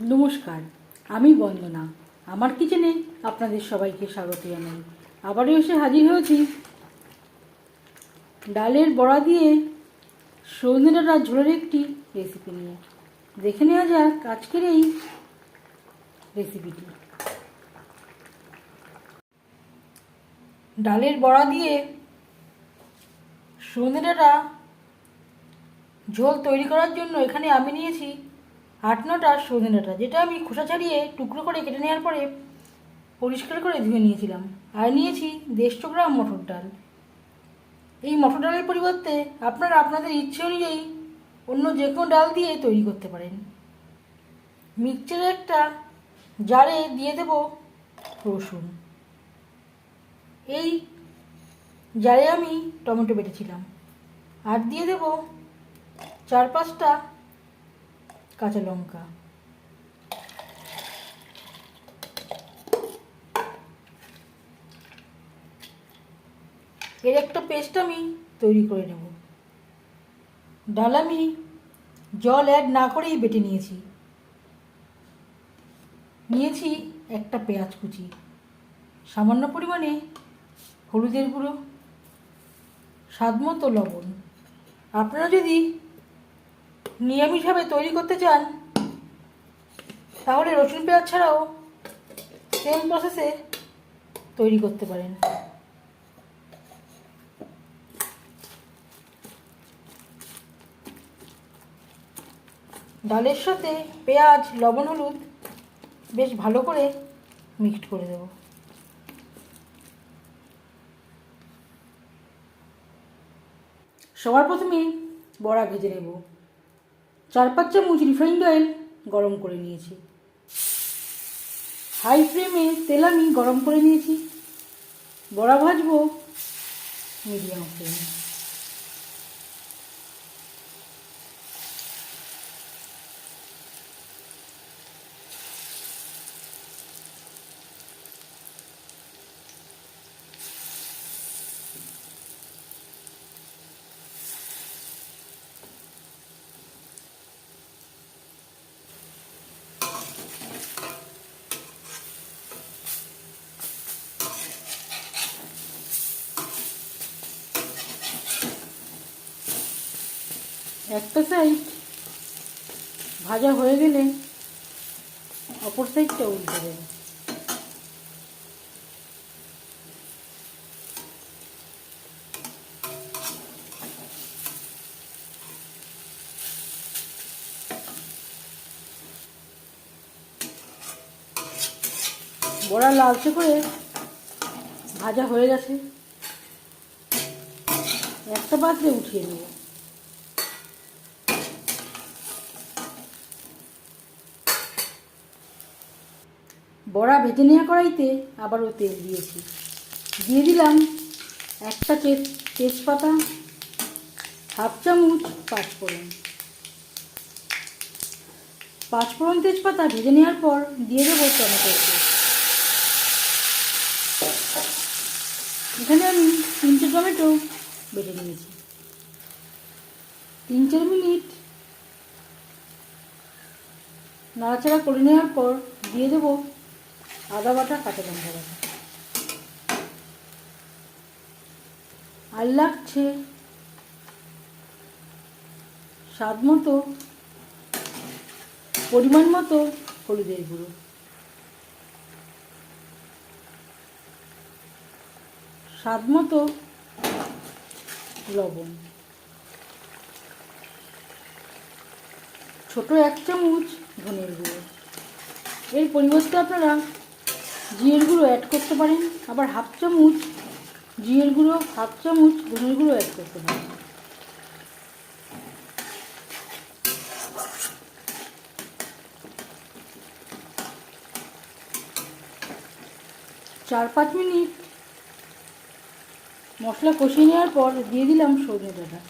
নমস্কার, আমি বন্দনা। আমার কিচেনে আপনাদের সবাইকে স্বাগত জানাই। আবারও এসে হাজির হয়েছি। ডালের বড়া দিয়ে সজনে ডাঁটার ঝোলের একটি রেসিপি নিয়ে। দেখে নেওয়া যাক আজকের এই রেসিপিটি ডালের বড়া দিয়ে সজনে ডাঁটা ঝোল তৈরি করার জন্য এখানে আমি নিয়েছি আট নটা সজনে ডাঁটা যেটা আমি খোসা ছাড়িয়ে টুকরো করে কেটে নেওয়ার পরে পরিষ্কার করে ধুয়ে নিয়েছিলাম। আর নিয়েছি দেড়শো গ্রাম মটর ডাল। এই মটর ডালের পরিবর্তে আপনারা আপনাদের ইচ্ছে অনুযায়ী অন্য যে কোনো ডাল দিয়ে তৈরি করতে পারেন। মিক্সচারে একটা জারে দিয়ে দেব রসুন। এই জারে আমি টমেটো বেটেছিলাম। আর দিয়ে দেব চার পাঁচটা কাঁচা লঙ্কা। এর একটা পেস্ট আমি তৈরি করে নেব। ডাল আমি জল অ্যাড না করেই বেটে নিয়েছি। নিয়েছি একটা পেঁয়াজ কুচি। সামান্য পরিমাণে হলুদের গুঁড়ো স্বাদ মতো লবণ। আপনারা যদি নিরামিষভাবে তৈরি করতে চান, তাহলে রসুন পেঁয়াজ ছাড়াও সেম প্রসেসে তৈরি করতে পারেন। ডালের সাথে পেঁয়াজ, লবণ, হলুদ বেশ ভালো করে মিক্সড করে দেব। সবার প্রথমে বড়া ভেজে নেব। চার পাঁচ চামচ রিফাইন্ড অয়েল গরম করে নিয়েছি। হাই ফ্লেমে তেল আমি গরম করে নিয়েছি। বড়া ভাজবো মিডিয়াম ফ্লেমে একটা সাইড ভাজা হয়ে গেলে অপর সাইডটা উল্টে দেবে। বড়া লালচে করে ভাজা হয়ে গেছে। একটা পাত্রে উঠিয়ে নেব। বড়া ভেজে নেওয়া কড়াইতে আবারও তেল দিয়েছি। দিয়ে দিলাম একটা তেজ তেজপাতা, হাফ চামচ পাঁচফোড়ন। পাঁচফোড়ন তেজপাতা ভেজে নেওয়ার পর দিয়ে দেবো টমেটো এখানে আমি তিনটে টমেটো বেটে নিয়েছি। তিন চার মিনিট নাড়াচাড়া করে নেওয়ার পর দিয়ে দেবো আদা বাটা, কাঁচা লঙ্কা বাটা। আর লাগছে স্বাদ মতো, পরিমাণ মতো হলুদের গুঁড়ো। স্বাদ মতো লবণ। ছোট এক চামচ ধনের গুঁড়ো। এর পরিবর্তে আপনারা জিরের গুঁড়ো অ্যাড করতে পারেন। আবার হাফ চামচ জিরের গুঁড়ো হাফ চামচ ধনের গুঁড়ো অ্যাড করতে পারেন। চার পাঁচ মিনিট মশলা কষিয়ে নেওয়ার পর দিয়ে দিলাম সজনে ডাঁটা।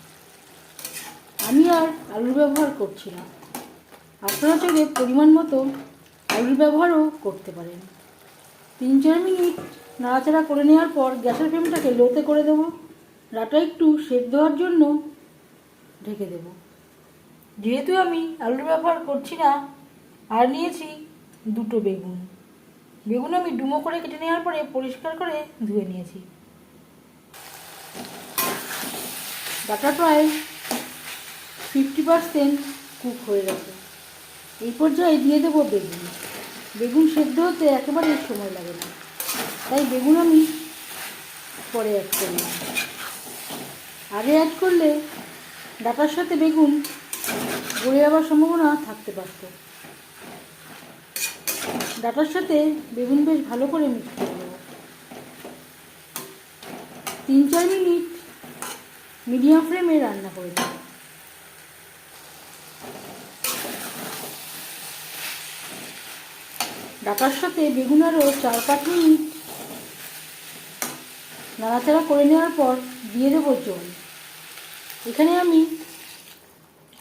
আমি আর আলুর ব্যবহার করছি না। আপনারা চাইলে পরিমাণ মতো আলুর ব্যবহারও করতে পারেন। তিন চার মিনিট নাড়াচাড়া করে নেওয়ার পর গ্যাসের ফ্লেমটাকে লোতে করে দেবো। ডাটা একটু সেদ্ধ হওয়ার জন্য ঢেকে দেব। যেহেতু আমি আলুর ব্যবহার করছি না, আর নিয়েছি দুটো বেগুন। বেগুন আমি ডুমো করে কেটে নেওয়ার পরে পরিষ্কার করে ধুয়ে নিয়েছি। ডাটা প্রায় ফিফটি পার্সেন্ট কুক হয়ে গেছে। এই পর্যায়ে দিয়ে দেবো বেগুন। বেগুন সেদ্ধ হতে একেবারে সময় লাগে না। তাই বেগুন আমি পরে অ্যাড করলাম আগে অ্যাড করলে ডাটার সাথে বেগুন গড়ে যাওয়ার সম্ভাবনা থাকতে পারত। ডাটার সাথে বেগুন বেশ ভালো করে মিক্স করে দেবো তিন চার মিনিট মিডিয়াম ফ্লেমে রান্না করে দেবো ডাটার সাথে বেগুন আরও চার পাঁচ মিনিট নাড়াচাড়া করে নেওয়ার পর দিয়ে দেবো জল। এখানে আমি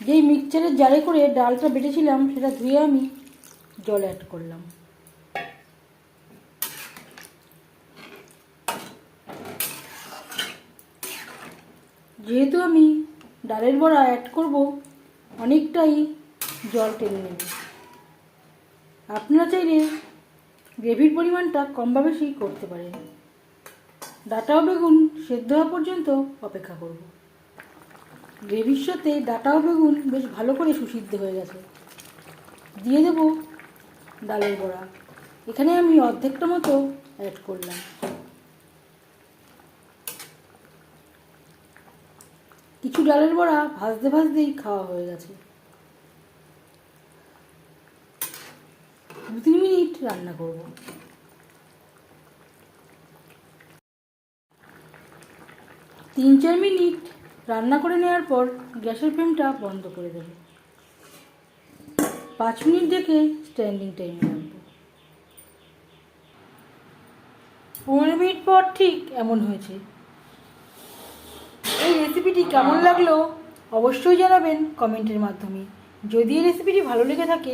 যেই মিক্সচারের জারে করে ডালটা বেটেছিলাম, সেটা ধুয়ে আমি জল অ্যাড করলাম। যেহেতু আমি ডালের বড়া অ্যাড করব, অনেকটাই জল টেনে নেবে। আপনারা চাইলে গ্রেভির পরিমাণটা কম বা বেশি করতে পারেন। ডাটা ও বেগুন সেদ্ধ হওয়া পর্যন্ত অপেক্ষা করব। গ্রেভির সাথে ডাটা ও বেগুন বেশ ভালো করে সুসিদ্ধ হয়ে গেছে। দিয়ে দেব ডালের বড়া। এখানে আমি অর্ধেকটা মতো অ্যাড করলাম। কিছু ডালের বড়া ভাজতে ভাজতেই খাওয়া হয়ে গেছে। দু তিন মিনিট রান্না করব। তিন চার মিনিট রান্না করে নেওয়ার পর গ্যাসের ফ্লেমটা বন্ধ করে দেব। পাঁচ মিনিট দেখে স্ট্যান্ডিং টাইমে রাখব পনেরো মিনিট পর ঠিক এমন হয়েছে। এই রেসিপিটি কেমন লাগল অবশ্যই জানাবেন কমেন্টের মাধ্যমে। যদি এই রেসিপিটি ভালো লেগে থাকে